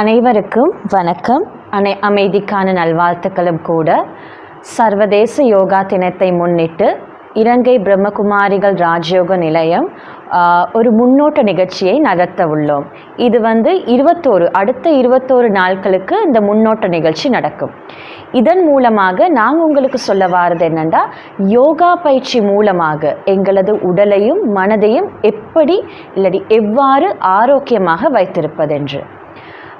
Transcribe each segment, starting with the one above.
அனைவருக்கும் வணக்கம். அனை அமைதிக்கான நல்வாழ்த்துக்களும் கூட. சர்வதேச யோகா தினத்தை முன்னிட்டு இலங்கை பிரம்மகுமாரிகள் ராஜயோக நிலையம் ஒரு முன்னோட்ட நிகழ்ச்சியை நடத்த உள்ளோம். இது வந்து இருபத்தோரு அடுத்த இருபத்தோரு நாட்களுக்கு இந்த முன்னோட்ட நிகழ்ச்சி நடக்கும். இதன் மூலமாக நாங்கள் உங்களுக்கு சொல்ல வாரது என்னென்னா யோகா பயிற்சி மூலமாக எங்களது உடலையும் மனதையும் எப்படி இல்லாட்டி எவ்வாறு ஆரோக்கியமாக வைத்திருப்பதென்று.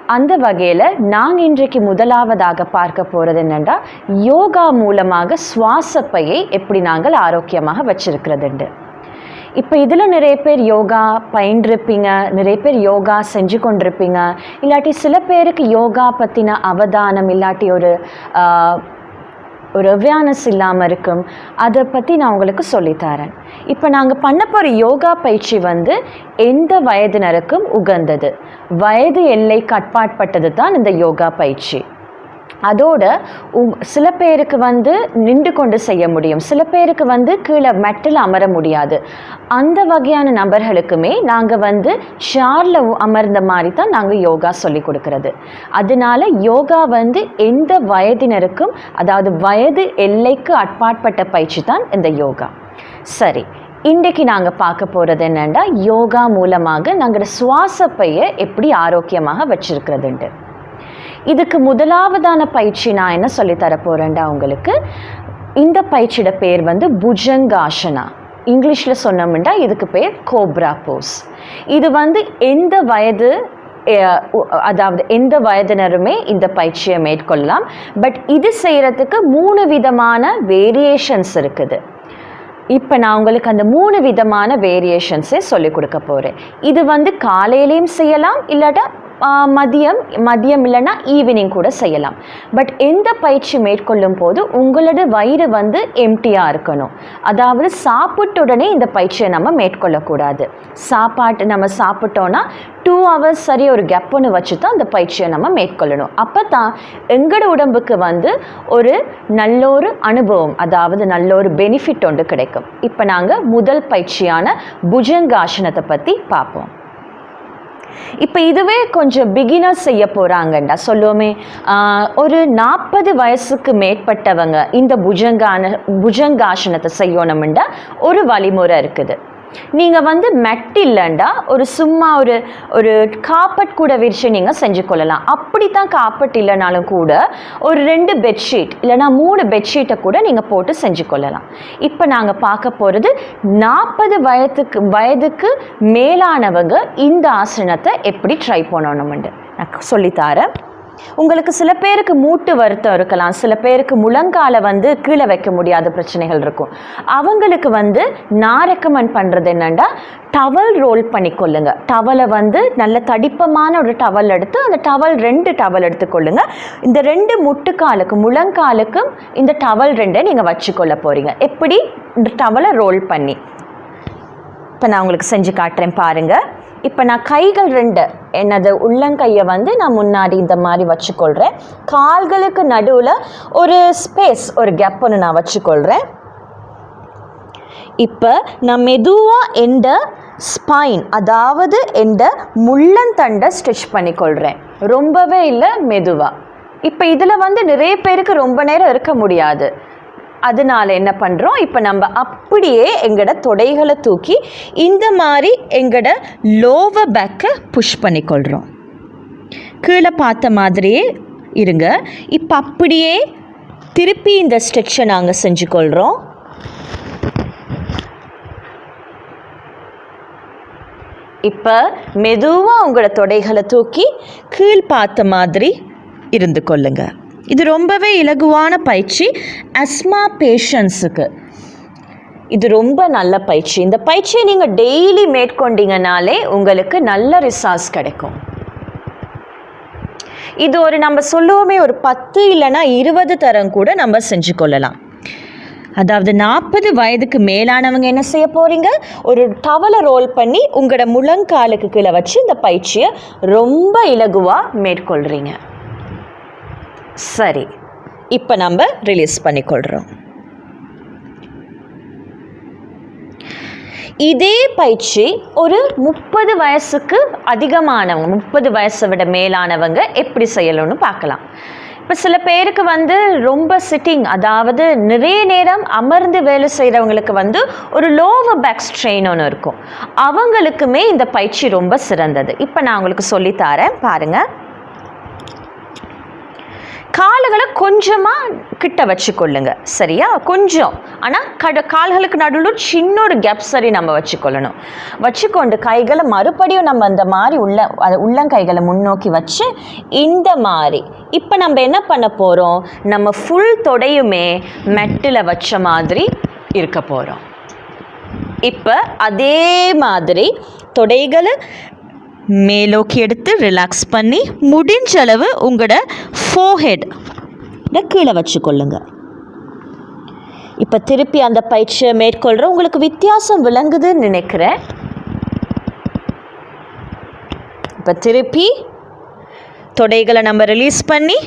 அந்த வகையில் நாங்கள் இன்றைக்கு முதலாவதாக பார்க்க போகிறது என்னென்னா யோகா மூலமாக சுவாசப்பையை எப்படி நாங்கள் ஆரோக்கியமாக வச்சிருக்கிறதுண்டு. இப்போ இதில் நிறைய பேர் யோகா பயின்றிருப்பீங்க நிறைய பேர் யோகா செஞ்சு கொண்டிருப்பீங்க இல்லாட்டி சில பேருக்கு யோகா பற்றின அவதானம் இல்லாட்டி ஒரு ஒரு அவேர்னஸ் இல்லாமல் இருக்கும் அதை பற்றி நான் உங்களுக்கு சொல்லித்தரேன் இப்போ நாங்கள் பண்ண போகிற யோகா பயிற்சி வந்து எந்த வயதினருக்கும் உகந்தது? வயது எல்லை கட்பாட்பட்டது தான் இந்த யோகா பயிற்சி. அதோட உங் சில பேருக்கு வந்து நின்று கொண்டு செய்ய முடியும். சில பேருக்கு வந்து கீழே மெட்டில் அமர முடியாது. அந்த வகையான நபர்களுக்குமே நாங்கள் வந்து ஷாரில் அமர்ந்த மாதிரி தான் நாங்கள் யோகா சொல்லி கொடுக்கறது. அதனால யோகா வந்து எந்த வயதினருக்கும் அதாவது வயது எல்லைக்கு அட்பாட்பட்ட பயிற்சி தான் இந்த யோகா. சரி. இன்றைக்கு நாங்கள் பார்க்க போகிறது என்னென்னா யோகா மூலமாக நாங்கள் சுவாசப்பையை எப்படி ஆரோக்கியமாக வச்சுருக்கிறதுண்டு இதுக்கு முதலாவதான பயிற்சி நான் என்ன சொல்லி தர போகிறேன்டா உங்களுக்கு? இந்த பயிற்சியோட பேர் வந்து புஜங்காசனா. இங்கிலீஷில் சொன்னோம்னா இதுக்கு பேர் கோப்ரா போஸ். இது வந்து எந்த வயது அதாவது எந்த வயதினருமே இந்த பயிற்சியை மேற்கொள்ளலாம். பட் இது செய்கிறதுக்கு மூணு விதமான வேரியேஷன்ஸ் இருக்குது. இப்போ நான் உங்களுக்கு அந்த மூணு விதமான வேரியேஷன்ஸே சொல்லிக் கொடுக்க போகிறேன் இது வந்து காலையிலையும் செய்யலாம் இல்லாட்டா மதியம் மதியம் இல்லைன்னா ஈவினிங் கூட செய்யலாம். பட் எந்த பயிற்சி மேற்கொள்ளும் போது உங்களோட வயிறு வந்து எம்டியாக இருக்கணும். அதாவது சாப்பிட்ட உடனே இந்த பயிற்சியை நம்ம மேற்கொள்ளக்கூடாது. சாப்பாட்டு நம்ம சாப்பிட்டோன்னா டூ ஹவர்ஸ் சரி ஒரு கேப் ஒன்று வச்சு தான் அந்த பயிற்சியை நம்ம மேற்கொள்ளணும். அப்போ தான் எங்களோட உடம்புக்கு வந்து ஒரு நல்ல ஒரு அனுபவம் அதாவது நல்ல ஒரு பெனிஃபிட் ஒன்று கிடைக்கும். இப்போ நாங்கள் முதல் பயிற்சியான புஜங்காசனத்தை பற்றி பார்ப்போம். இப்போ இதுவே கொஞ்சம் பிகினர்ஸ் செய்ய போகிறாங்கண்டா சொல்லுவோமே. ஒரு நாற்பது வயசுக்கு மேற்பட்டவங்க இந்த புஜங்கான புஜங்காசனத்தை செய்யணும்ண்டா ஒரு வழிமுறை இருக்குது. நீங்கள் வந்து மெட் இல்லைண்டா ஒரு சும்மா ஒரு ஒரு காப்பட் கூட விரிச்சு நீங்கள் செஞ்சு கொள்ளலாம். அப்படி தான் காப்பட் இல்லைனாலும் கூட ஒரு ரெண்டு பெட்ஷீட் இல்லைனா மூணு பெட்ஷீட்டை கூட நீங்கள் போட்டு செஞ்சு கொள்ளலாம். இப்போ நாங்கள் பார்க்க போகிறது நாற்பது வயதுக்கு வயதுக்கு மேலானவங்க இந்த ஆசனத்தை எப்படி ட்ரை பண்ணணும்னு நான் சொல்லித்தாரேன் உங்களுக்கு சில பேருக்கு மூட்டு வருத்தம் இருக்கலாம். சில பேருக்கு முழங்கால வந்து கீழே வைக்க முடியாத பிரச்சனைகள் இருக்கும். அவங்களுக்கு வந்து நான் ரெக்கமெண்ட் பண்ணுறது என்னென்னா டவல் ரோல் பண்ணிக்கொள்ளுங்க. டவலை வந்து நல்ல தடிப்பமான ஒரு டவல் எடுத்து அந்த டவல் ரெண்டு டவல் எடுத்துக்கொள்ளுங்க. இந்த ரெண்டு முட்டுக்காலுக்கும் முழங்காலுக்கும் இந்த டவல் ரெண்டை நீங்கள் வச்சுக்கொள்ள போகிறீங்க எப்படி? இந்த டவலை ரோல் பண்ணி. இப்போ நான் உங்களுக்கு செஞ்சு காட்டுறேன் பாருங்கள் இப்போ நான் கைகள் ரெண்டு என்னது உள்ளங்கையை வந்து நான் முன்னாடி இந்த மாதிரி வச்சுக்கொள்கிறேன் கால்களுக்கு நடுவில் ஒரு ஸ்பேஸ் ஒரு கேப் ஒன்று நான் வச்சுக்கொள்கிறேன் இப்போ நான் மெதுவாக எந்த ஸ்பைன் அதாவது எந்த முள்ளந்தண்டை ஸ்டிச் பண்ணிக்கொள்கிறேன் ரொம்பவே இல்லை மெதுவாக இப்போ இதில் வந்து நிறைய பேருக்கு ரொம்ப நேரம் இருக்க முடியாது. அதனால் என்ன பண்ணுறோம் இப்போ நம்ம அப்படியே எங்களோட தொடைகளை தூக்கி இந்த மாதிரி எங்களோட லோவ பேக்கை புஷ் பண்ணிக்கொள்கிறோம் கீழே பார்த்த மாதிரியே இருங்க. இப்போ அப்படியே திருப்பி இந்த ஸ்ட்ரெச்சை நாங்கள் செஞ்சுக்கொள்கிறோம் இப்போ மெதுவாக உங்களோட தொடைகளை தூக்கி கீழ் பார்த்த மாதிரி இருந்து கொள்ளுங்கள் இது ரொம்பவே இலகுவான பயிற்சி அஸ்மா பேஷன்ஸுக்கு இது ரொம்ப நல்ல பயிற்சி. இந்த பயிற்சியை நீங்கள் டெய்லி மேற்கொண்டீங்கனாலே உங்களுக்கு நல்ல ரிசால்ட்ஸ் கிடைக்கும். இது ஒரு நம்ம சொல்லுவோமே ஒரு பத்து இல்லைன்னா இருபது தரம் கூட நம்ம செஞ்சு கொள்ளலாம். அதாவது நாற்பது வயதுக்கு மேலானவங்க என்ன செய்ய போகிறீங்க ஒரு டவலை ரோல் பண்ணி உங்களோட முழங்காலுக்கு கீழே வச்சு இந்த பயிற்சியை ரொம்ப இலகுவாக மேற்கொள்கிறீங்க சரி இப்போ நம்ம ரிலீஸ் பண்ணிக்கொள்கிறோம் இதே பயிற்சி ஒரு முப்பது வயசுக்கு அதிகமானவங்க முப்பது வயசை விட மேலானவங்க எப்படி செய்யணும்னு பார்க்கலாம். இப்போ சில பேருக்கு வந்து ரொம்ப சிட்டிங் அதாவது நிறைய நேரம் அமர்ந்து வேலை செய்கிறவங்களுக்கு வந்து ஒரு லோவர் பேக் ஸ்ட்ரெயின் ஒன்று இருக்கும். அவங்களுக்குமே இந்த பயிற்சி ரொம்ப சிறந்தது. இப்போ நான் உங்களுக்கு சொல்லித்தரேன் பாருங்கள் கால்களை கொஞ்சமாக கிட்ட வச்சுக்கொள்ளுங்க. சரியா? கொஞ்சம். ஆனால் கட கால்களுக்கு நடுவில் சின்ன ஒரு கேப் சரி நம்ம வச்சுக்கொள்ளணும். வச்சுக்கொண்டு கைகளை மறுபடியும் நம்ம அந்த மாதிரி உள்ள அது உள்ளங்கைகளை முன்னோக்கி வச்சு இந்த மாதிரி. இப்போ நம்ம என்ன பண்ண போகிறோம் நம்ம ஃபுல் தொடையுமே மெட்டில் வச்ச மாதிரி இருக்க போகிறோம் இப்போ அதே மாதிரி தொடைகளை மேலோக்கி எடுத்து ரிலாக்ஸ் பண்ணி முடிஞ்ச அளவு உங்களோட ஃபோஹெட் கீழே வச்சுக்கொள்ளுங்க. இப்போ திருப்பி அந்த பயிற்சியை மேற்கொள்கிற உங்களுக்கு வித்தியாசம் விளங்குதுன்னு நினைக்கிறேன். இப்போ திருப்பி தொடைகளை நம்ம ரிலீஸ் பண்ணி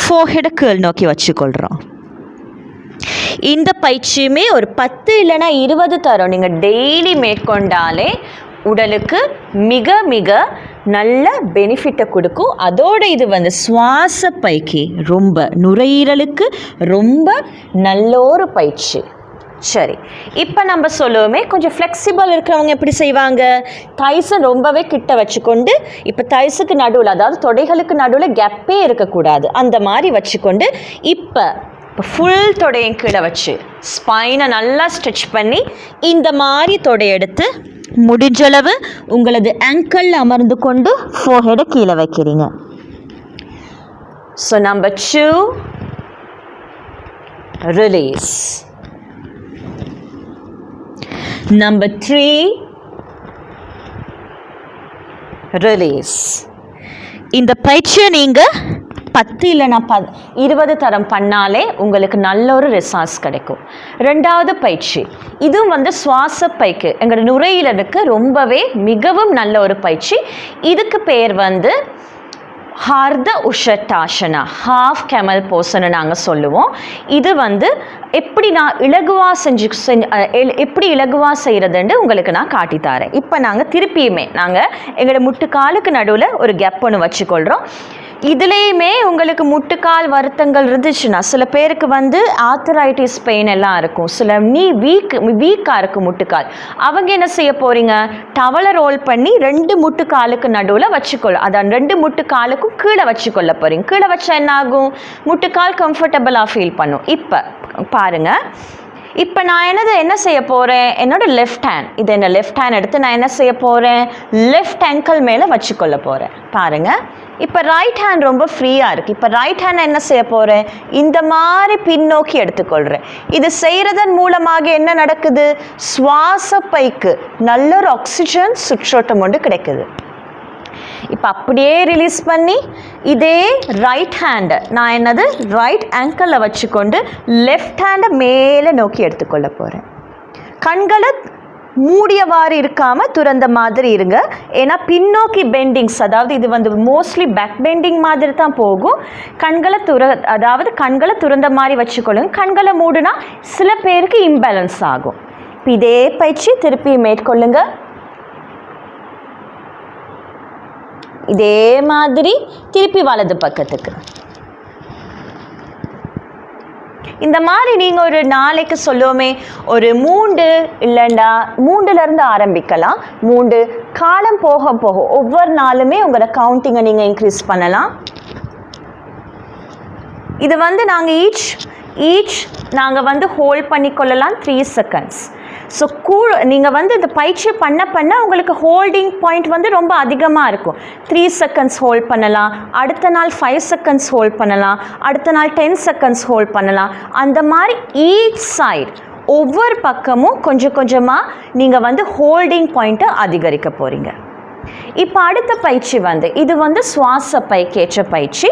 ஃபோஹெடை கீழ் நோக்கி வச்சுக்கொள்கிறோம் இந்த பயிற்சியுமே ஒரு பத்து இல்லைன்னா இருபது தரம் நீங்கள் டெய்லி மேற்கொண்டாலே உடலுக்கு மிக மிக நல்ல பெனிஃபிட்டை கொடுக்கும். அதோட இது வந்து சுவாச பைக்கு ரொம்ப நுரையீரலுக்கு ரொம்ப நல்ல ஒரு பயிற்சி. சரி. இப்போ நம்ம சொல்லுவோமே கொஞ்சம் ஃப்ளெக்சிபிள் இருக்கிறவங்க எப்படி செய்வாங்க? தைஸை ரொம்பவே கிட்ட வச்சுக்கொண்டு இப்போ தைஸுக்கு நடுவில் அதாவது தொடைகளுக்கு நடுவில் கேப்பே இருக்கக்கூடாது. அந்த மாதிரி வச்சுக்கொண்டு இப்போ இப்போ ஃபுல் தொடையும் கீழே வச்சு ஸ்பைனை நல்லா ஸ்ட்ரெச் பண்ணி இந்த மாதிரி தொடை எடுத்து முடிஞ்சளவு உங்களது ஆங்கிள் அமர்ந்து கொண்டு ஃபோஹெடை கீழே வைக்கிறீங்க. So number two release number three release இந்த பயிற்சியை நீங்கள் பத்து இல்லைனா ப இருபது தரம் பண்ணாலே உங்களுக்கு நல்ல ஒரு ரிசார்ஸ் கிடைக்கும். ரெண்டாவது பயிற்சி. இதுவும் வந்து சுவாச பைக்கு எங்களோட நுரையீரலுக்கு ரொம்பவே மிகவும் நல்ல ஒரு பயிற்சி. இதுக்கு பேர் வந்து ஹார்த உஷட்டாசனா ஹாஃப் கெமல் போஸ்ன்னு நாங்கள் சொல்லுவோம். இது வந்து எப்படி நான் இலகுவாக செஞ்சு செஞ்சு எப்படி இலகுவாக செய்கிறதுன்னு உங்களுக்கு நான் காட்டித்தாரேன் இப்போ நாங்கள் திருப்பியுமே நாங்கள் எங்களோட முட்டுக்காலுக்கு நடுவில் ஒரு கெப் ஒன்று வச்சுக்கொள்கிறோம் இதுலேயுமே உங்களுக்கு முட்டுக்கால் வருத்தங்கள் இருந்துச்சுன்னா சில பேருக்கு வந்து ஆத்தரைட்டிஸ் பெயின் எல்லாம் இருக்கும். சில நீ வீக் வீக்காக இருக்கும் முட்டுக்கால். அவங்க என்ன செய்ய போகிறீங்க டவலை ரோல் பண்ணி ரெண்டு முட்டுக்காலுக்கு நடுவில் வச்சுக்கொள்ள அதான் ரெண்டு முட்டுக்காலுக்கும் கீழே வச்சுக்கொள்ள போகிறீங்க கீழே வச்சா என்ன ஆகும் முட்டுக்கால் கம்ஃபர்டபுளாக ஃபீல் பண்ணும். இப்போ பாருங்கள் இப்போ நான் என்னது என்ன செய்ய போகிறேன் என்னோடய லெஃப்ட் ஹேண்ட் இது என்ன லெஃப்ட் ஹேண்ட் எடுத்து நான் என்ன செய்ய போகிறேன் லெஃப்ட் ankle மேலே வச்சுக்கொள்ள போகிறேன் பாருங்கள் இப்போ ரைட் ஹேண்ட் ரொம்ப ஃப்ரீயாக இருக்குது இப்போ ரைட் ஹேண்ட் என்ன செய்ய போகிறேன் இந்த மாதிரி பின்னோக்கி எடுத்துக்கொள்கிறேன் இது செய்கிறதன் மூலமாக என்ன நடக்குது? சுவாச பைக்கு நல்ல ஒரு ஆக்சிஜன் சுற்றோட்டம் ஒன்று கிடைக்குது. இப்போ அப்படியே ரிலீஸ் பண்ணி இதே ரைட் ஹேண்டை நான் என்னது? ரைட் ஆங்கிளில் வச்சுக்கொண்டு லெஃப்ட் ஹேண்டை மேலே நோக்கி எடுத்துக்கொள்ள போகிறேன் கண்களை மூடியவாறு இருக்காமல் துறந்த மாதிரி இருங்க. ஏன்னா பின்னோக்கி பெண்டிங்ஸ் அதாவது இது வந்து மோஸ்ட்லி பேக் பெண்டிங் மாதிரி தான் போகும். கண்களை துற அதாவது கண்களை துறந்த மாதிரி வச்சுக்கொள்ளுங்க. கண்களை மூடுனா சில பேருக்கு இம்பேலன்ஸ் ஆகும். இதே பயிற்சி திருப்பி மேற்கொள்ளுங்கள் இதே மாதிரி திருப்பி வலது பக்கத்துக்கு. இந்த மாதிரி நீங்கள் ஒரு நாளைக்கு சொல்லுவோமே ஒரு மூண்டு இல்லைண்டா மூண்டுலேருந்து ஆரம்பிக்கலாம். மூண்டு காலம் போக போக ஒவ்வொரு நாளுமே உங்களோட கவுண்டிங்கை நீங்கள் இன்க்ரீஸ் பண்ணலாம். இது வந்து நாங்கள் ஈச் ஈச் நாங்கள் வந்து ஹோல்ட் பண்ணிக்கொள்ளலாம் த்ரீ செகண்ட்ஸ் ஸோ கூ நீங்கள் வந்து இந்த பயிற்சி பண்ண பண்ண உங்களுக்கு ஹோல்டிங் பாயிண்ட் வந்து ரொம்ப அதிகமாக இருக்கும். த்ரீ செகண்ட்ஸ் ஹோல்ட் பண்ணலாம். அடுத்த நாள் ஃபைவ் செகண்ட்ஸ் ஹோல்ட் பண்ணலாம். அடுத்த நாள் டென் செகண்ட்ஸ் ஹோல்ட் பண்ணலாம். அந்த மாதிரி ஈச் சைடு ஒவ்வொரு பக்கமும் கொஞ்சம் கொஞ்சமாக நீங்கள் வந்து ஹோல்டிங் பாயிண்ட்டை அதிகரிக்க போகிறீங்க இப்போ அடுத்த பயிற்சி வந்து இது வந்து சுவாச பைக்கேற்ற பயிற்சி.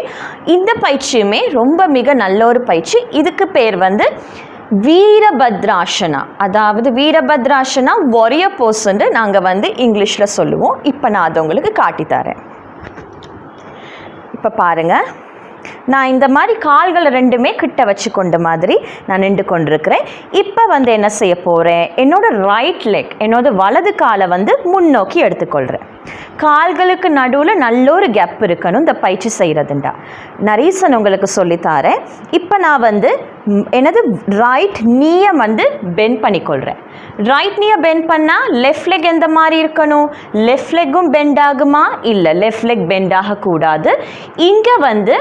இந்த பயிற்சியுமே ரொம்ப மிக நல்ல ஒரு பயிற்சி. இதுக்கு பேர் வந்து வீரபத்ராசனா அதாவது வீரபத்ராசனா ஒரிய போஸ்ன்னு நாங்கள் வந்து இங்கிலீஷில் சொல்லுவோம். இப்போ நான் அதை உங்களுக்கு காட்டித்தரேன் இப்போ பாருங்கள் நான் இந்த மாதிரி கால்களை ரெண்டுமே கிட்ட வச்சு கொண்ட மாதிரி நான் நின்று கொண்டிருக்கிறேன். இப்போ வந்து என்ன செய்ய போகிறேன் என்னோடய ரைட் லெக் என்னோட வலது காலை வந்து முன்னோக்கி எடுத்துக்கொள்கிறேன் கால்களுக்கு நடுவில் நல்ல ஒரு கேப் இருக்கணும். இந்த பயிற்சி செய்கிறதுண்டா நான் ரீசன் உங்களுக்கு சொல்லித்தாரேன் இப்போ நான் வந்து எனது ரைட் நீயை வந்து பெண்ட் பண்ணிக்கொள்கிறேன் ரைட் நீயை பெண்ட் பண்ணால் லெஃப்ட் லெக் எந்த மாதிரி இருக்கணும்? லெஃப்ட் லெக்கும் பெண்ட் ஆகுமா? இல்லை லெஃப்ட் லெக் பெண்ட் ஆகக்கூடாது. இங்கே வந்து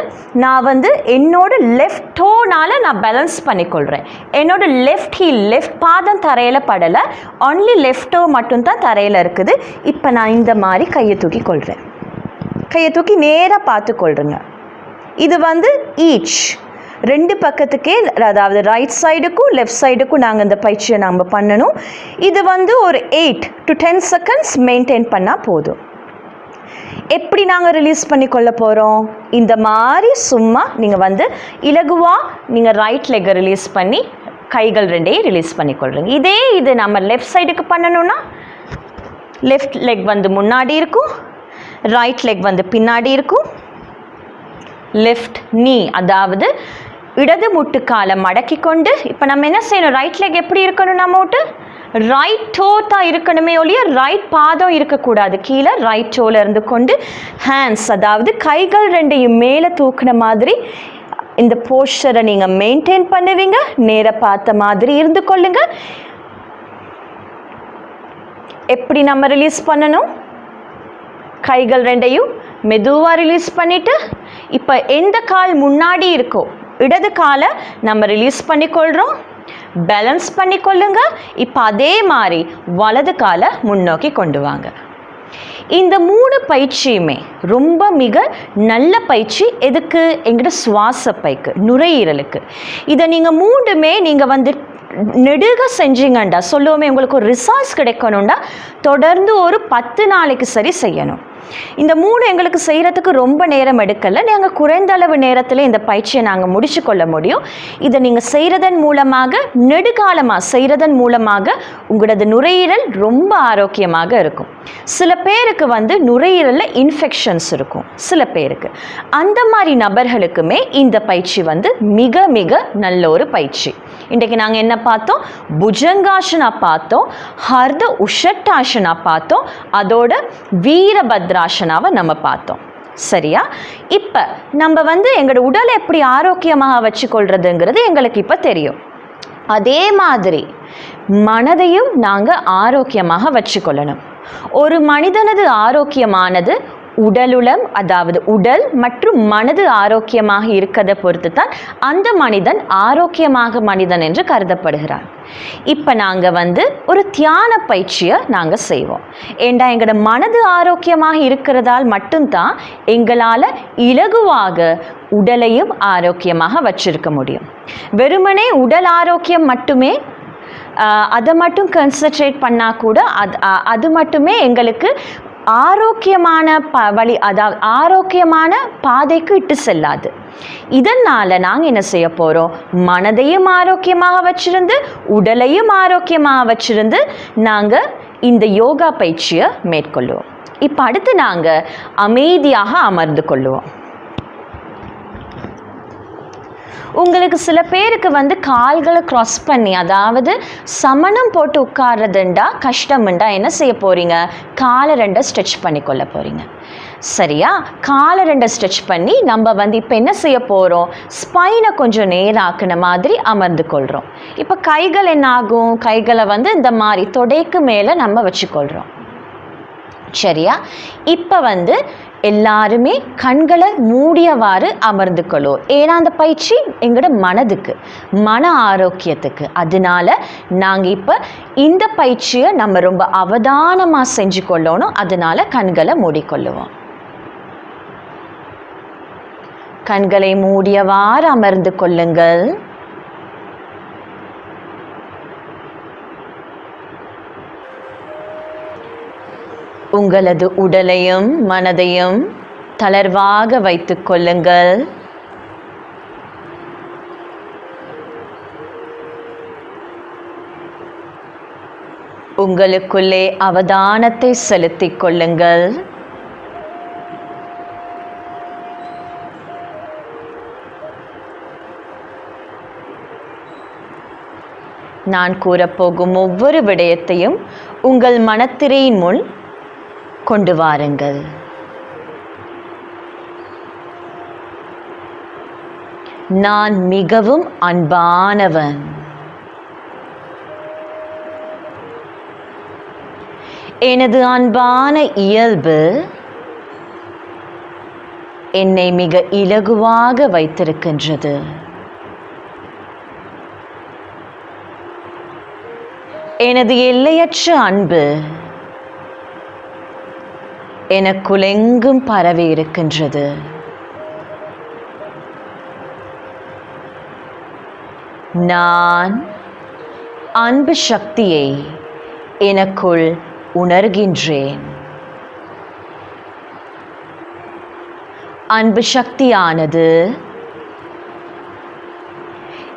நான் வந்து என்னோட லெஃப்ட் டோனால் நான் பேலன்ஸ் பண்ணிக்கொள்கிறேன் என்னோட லெஃப்ட் ஹீல் லெஃப்ட் பாதம் தரையில் படலை. ஒன்லி லெஃப்ட் டோ மட்டும்தான் தரையில் இருக்குது. இப்போ நான் இந்த மாதிரி கையை தூக்கி கொள்கிறேன் கையை தூக்கி நேராக பார்த்து கொள்றேங்க இது வந்து ஈச் ரெண்டு பக்கத்துக்கே அதாவது ரைட் சைடுக்கும் லெஃப்ட் சைடுக்கும் நாங்கள் இந்த பயிற்சியை நாம் பண்ணணும். இது வந்து ஒரு eight to ten seconds maintain பண்ணால் போதும். எப்படி நாங்கள் ரிலீஸ் பண்ணி கொள்ள போகிறோம் இந்த மாதிரி சும்மா நீங்கள் வந்து இலகுவாக நீங்கள் ரைட் லெக்கை ரிலீஸ் பண்ணி கைகள் ரெண்டையும் ரிலீஸ் பண்ணிக்கொள்றீங்க இதே இது நம்ம லெஃப்ட் சைடுக்கு பண்ணணும்னா லெஃப்ட் லெக் வந்து முன்னாடி இருக்கும் ரைட் லெக் வந்து பின்னாடி இருக்கும் லெஃப்ட் நீ அதாவது இடது முட்டுக்காலை மடக்கி கொண்டு இப்போ நம்ம என்ன செய்யணும்? ரைட் லெக் எப்படி இருக்கணும் நம்ம விட்டு ரைட் டோ தான் இருக்கணுமே ஒழிய ரைட் பாதம் இருக்கக்கூடாது. கீழே ரைட் டோவில் இருந்து கொண்டு ஹேண்ட்ஸ் அதாவது கைகள் ரெண்டையும் மேலே தூக்குன மாதிரி இந்த போஸ்டரை நீங்கள் மெயின்டைன் பண்ணுவீங்க. நேர பார்த்த மாதிரி இருந்து கொள்ளுங்க. எப்படி நம்ம ரிலீஸ் பண்ணணும்? கைகள் ரெண்டையும் மெதுவாக ரிலீஸ் பண்ணிவிட்டு இப்போ எந்த கால் முன்னாடி இருக்கோ இடது காலை நம்ம ரிலீஸ் பண்ணிக்கொள்கிறோம் பேலன்ஸ் பண்ணிக்கொள்ளுங்க. இப்போ அதே மாதிரி வலது காலை முன்னோக்கி கொண்டு வாங்க. இந்த மூணு பயிற்சியுமே ரொம்ப மிக நல்ல பயிற்சி. எதுக்கு? எங்கிட்ட சுவாச பைக்கு நுரையீரலுக்கு. இதை நீங்கள் மூணுமே நீங்கள் வந்து நெடுக செஞ்சீங்கண்டா சொல்லுவோமே உங்களுக்கு ஒரு ரிசார்ஸ் கிடைக்கணும்டா தொடர்ந்து ஒரு பத்து நாளைக்கு சரி செய்யணும். இந்த மூணு எங்களுக்கு செய்கிறதுக்கு ரொம்ப நேரம் எடுக்கலை. நாங்கள் குறைந்த அளவு நேரத்தில் இந்த பயிற்சியை நாங்கள் முடிச்சு கொள்ள முடியும். இதை நீங்கள் செய்கிறதன் மூலமாக நெடுகாலமாக செய்கிறதன் மூலமாக உங்களது நுரையீரல் ரொம்ப ஆரோக்கியமாக இருக்கும். சில பேருக்கு வந்து நுரையீரலில் இன்ஃபெக்ஷன்ஸ் இருக்கும் சில பேருக்கு. அந்த மாதிரி நபர்களுக்குமே இந்த பயிற்சி வந்து மிக மிக நல்ல ஒரு பயிற்சி. இன்றைக்கு நாங்கள் என்ன பார்த்தோம்? புஜங்காசனா பார்த்தோம் ஹர்த உஷட்டாசனா பார்த்தோம் அதோட வீரபத்ராசனாவை நம்ம பார்த்தோம். சரியா? இப்போ நம்ம வந்து எங்களோட உடலை எப்படி ஆரோக்கியமாக வச்சுக்கொள்றதுங்கிறது எங்களுக்கு இப்போ தெரியும். அதே மாதிரி மனதையும் நாங்கள் ஆரோக்கியமாக வச்சுக்கொள்ளணும். ஒரு மனிதனது ஆரோக்கியமானது உடலுளம் அதாவது உடல் மற்றும் மனது ஆரோக்கியமாக இருக்கதை பொறுத்து தான் அந்த மனிதன் ஆரோக்கியமாக மனிதன் என்று கருதப்படுகிறார். இப்போ நாங்கள் வந்து ஒரு தியான பயிற்சியை நாங்கள் செய்வோம். ஏண்டா எங்களோட மனது ஆரோக்கியமாக இருக்கிறதால் மட்டும்தான் எங்களால் இலகுவாக உடலையும் ஆரோக்கியமாக வச்சிருக்க முடியும். வெறுமனே உடல் ஆரோக்கியம் மட்டுமே அதை மட்டும் கன்சன்ட்ரேட் பண்ணால் கூட அது அது மட்டுமே எங்களுக்கு ஆரோக்கியமான ப வழி அதாவது ஆரோக்கியமான பாதைக்கு இட்டு செல்லாது. இதனால் நாங்கள் என்ன செய்ய போகிறோம் மனதையும் ஆரோக்கியமாக வச்சிருந்து உடலையும் ஆரோக்கியமாக வச்சிருந்து நாங்கள் இந்த யோகா பயிற்சியை மேற்கொள்ளுவோம். இப்போ அடுத்து நாங்கள் அமைதியாக அமர்ந்து கொள்ளுவோம். உங்களுக்கு சில பேருக்கு வந்து கால்களை க்ராஸ் பண்ணி அதாவது சமணம் போட்டு உட்கார்றதுண்டா கஷ்டம்ண்டா என்ன செய்ய போகிறீங்க காலை ரெண்டை ஸ்ட்ரெச் பண்ணி கொள்ள சரியா? காலை ரெண்டை ஸ்ட்ரெச் பண்ணி நம்ம வந்து இப்போ என்ன செய்ய போகிறோம் ஸ்பைனை கொஞ்சம் நேராக்குன மாதிரி அமர்ந்து கொள்கிறோம் இப்போ கைகள் என்ன ஆகும் கைகளை வந்து இந்த மாதிரி தொடைக்கு மேலே நம்ம வச்சுக்கொள்கிறோம் சரியா? இப்போ வந்து எல்லாருமே கண்களை மூடியவாறு அமர்ந்து கொள்ளும் ஏன்னா அந்த பயிற்சி எங்களோட மனதுக்கு மன ஆரோக்கியத்துக்கு. அதனால நாங்கள் இப்போ இந்த பயிற்சியை நம்ம ரொம்ப அவதானமாக செஞ்சு கொள்ளணும் அதனால கண்களை மூடிக்கொள்ளுவோம். கண்களை மூடியவாறு அமர்ந்து கொள்ளுங்கள். உங்களது உடலையும் மனதையும் தளர்வாக வைத்து கொள்ளுங்கள். உங்களுக்குள்ளே அவதானத்தை செலுத்திக் கொள்ளுங்கள். நான் கூறப்போகும் ஒவ்வொரு விடயத்தையும் உங்கள் மனத்திரையின் முன் கொண்டு வாருங்கள். நான் மிகவும் அன்பானவன். எனது அன்பான இயல்பு என்னை மிக இலகுவாக வைத்திருக்கின்றது. எனது எல்லையற்ற அன்பு எனக்குலெங்கும் பரவி இருக்கின்றது. நான் அன்பு சக்தியை எனக்குள் உணர்கின்றேன். அன்பு சக்தியானது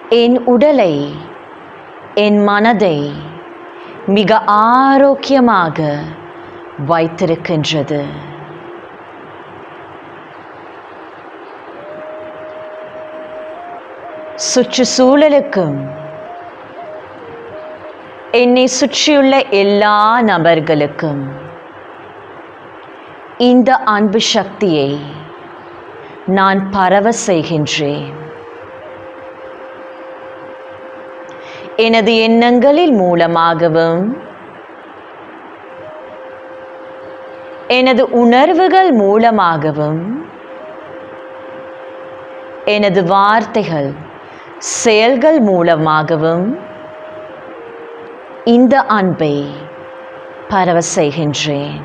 என் உடலை என் மனதை மிக ஆரோக்கியமாக வைத்திருக்கின்றது. சுற்றுச்சூழலுக்கும் என்னை சுற்றியுள்ள எல்லா நபர்களுக்கும் இந்த அன்பு சக்தியை நான் பரவ செய்கின்றேன். எனது எண்ணங்களில் மூலமாகவும் எனது உணர்வுகள் மூலமாகவும் எனது வார்த்தைகள் செயல்கள் மூலமாகவும் இந்த அன்பை பரவ செய்கின்றேன்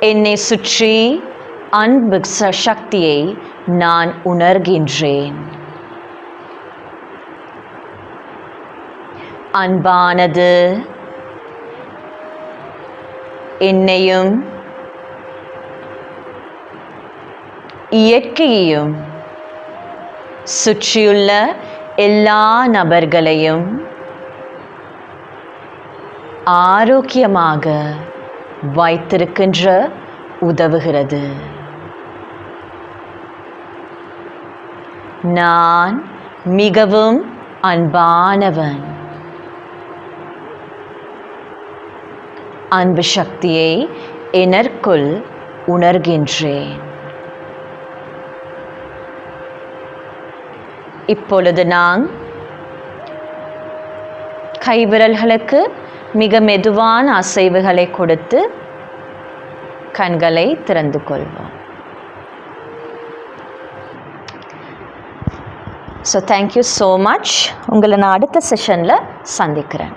என்னை சுற்றி அன்பு ச- சக்தியை நான் உணர்கின்றேன். அன்பானது என்னையும் இயற்கையையும் சுற்றியுள்ள எல்லா நபர்களையும் ஆரோக்கியமாக வைத்திருக்கின்ற உதவுகிறது. நான் மிகவும் அன்பானவன். அன்பு சக்தியை எனற்குள் உணர்கின்றேன். இப்பொழுது நான் கைவிரல்களுக்கு மிக மெதுவான அசைவுகளை கொடுத்து கண்களை திறந்து கொள்வோம். ஸோ தேங்க்யூ ஸோ மச் உங்களை நான் அடுத்த செஷனில் சந்திக்கிறேன்.